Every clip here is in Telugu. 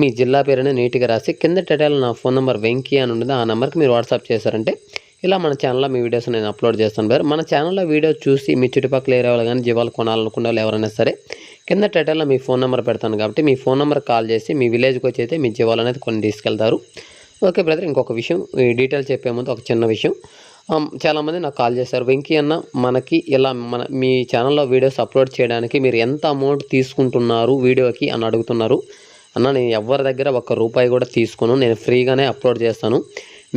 మీ జిల్లా పేరుని నీట్గా రాసి కింద టైటిల్ నా ఫోన్ నెంబర్ వెంకీ అని ఉండదు ఆ నెంబర్కి మీరు వాట్సాప్ చేశారంటే ఇలా మన ఛానల్లో మీ వీడియోస్ నేను అప్లోడ్ చేస్తాను సార్ మన ఛానల్లో వీడియో చూసి మీ చుట్టుపక్కల ఏరియా వాళ్ళు కానీ జీవాలు కొనాలనుకున్న వాళ్ళు ఎవరైనా సరే కింద టైటిల్లో మీ ఫోన్ నెంబర్ పెడతాను కాబట్టి మీ ఫోన్ నెంబర్ కాల్ చేసి మీ విలేజ్కి వచ్చి అయితే మీ జీవాలు అనేది కొన్ని తీసుకెళ్తారు. ఓకే బ్రదర్ ఇంకొక విషయం ఈ డీటెయిల్ చెప్పే ముందు ఒక చిన్న విషయం. చాలామంది నాకు కాల్ చేశారు వెంకీ అన్న మనకి ఇలా మన మీ ఛానల్లో వీడియోస్ అప్లోడ్ చేయడానికి మీరు ఎంత అమౌంట్ తీసుకుంటున్నారు వీడియోకి అని అడుగుతున్నారు. అన్న నేను ఎవరి దగ్గర ఒక్క రూపాయి కూడా తీసుకును నేను ఫ్రీగానే అప్లోడ్ చేస్తాను.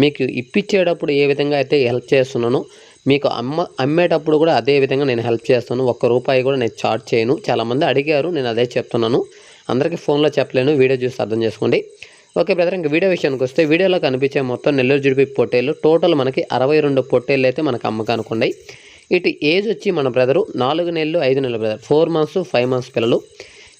మీకు ఇప్పించేటప్పుడు ఏ విధంగా అయితే హెల్ప్ చేస్తున్నానో మీకు అమ్మ అమ్మేటప్పుడు కూడా అదే విధంగా నేను హెల్ప్ చేస్తాను. ఒక్క రూపాయి కూడా నేను చార్జ్ చేయను. చాలామంది అడిగారు నేను అదే చెప్తున్నాను. అందరికీ ఫోన్లో చెప్పలేను వీడియో చూసి అర్థం చేసుకోండి. ఓకే బ్రదర్ ఇంకా వీడియో విషయానికి వస్తే వీడియోలో కనిపించే మొత్తం నెల్లూరు జుడిపి పొట్టేళ్ళు టోటల్ మనకి అరవై రెండు పొట్టేళ్ళు అయితే మనకు అమ్మకానికి ఉన్నాయి ఇటు ఏజ్ వచ్చి మన బ్రదరు నాలుగు నెలలు ఐదు నెలలు brother. Four months five months పిల్లలు.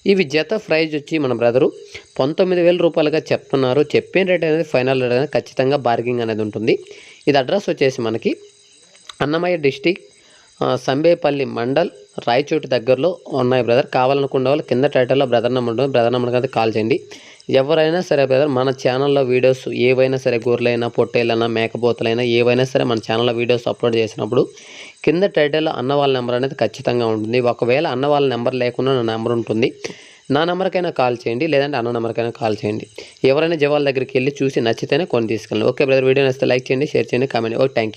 ఇవి జత ప్రైజ్ వచ్చి మన బ్రదరు పంతొమ్మిది వేల రూపాయలుగా చెప్తున్నారు. చెప్పిన రేట్ అనేది ఫైనల్ రేట్ అనేది ఖచ్చితంగా బార్గింగ్ అనేది ఉంటుంది. ఇది అడ్రస్ వచ్చేసి మనకి అన్నమయ్య డిస్టిక్ సంబేపల్లి మండల్ రాయచోటి దగ్గరలో ఉన్నాయి బ్రదర్ కావాలనుకున్న వాళ్ళు కింద టైటిల్లో బ్రదర్ నెంబర్ ఉంటుంది. బ్రదర్ నెంబర్కి అయితే కాల్ చేయండి. ఎవరైనా సరే బ్రదర్ మన ఛానల్లో వీడియోస్ ఏవైనా సరే గొర్రెలైనా పొట్టేలైనా మేకపోతలైనా ఏవైనా సరే మన ఛానల్లో వీడియోస్ అప్లోడ్ చేసినప్పుడు కింద టైటిల్లో అన్న వాళ్ళ నెంబర్ అనేది ఖచ్చితంగా ఉంటుంది. ఒకవేళ అన్న వాళ్ళ నెంబర్ లేకుండా నా నెంబర్ ఉంటుంది నా నెంబర్కైనా కాల్ చేయండి. లేదంటే అన్న నెంబర్కైనా కాల్ చేయండి. ఎవరైనా జవాల దగ్గరికి వెళ్ళి చూసి నచ్చితేనే కొని తీసుకెళ్ళండి. ఓకే బ్రదర్ వీడియో నచ్చితే లైక్ చేయండి షేర్ చేయండి కామెంట్ ఓకే థ్యాంక్ యూ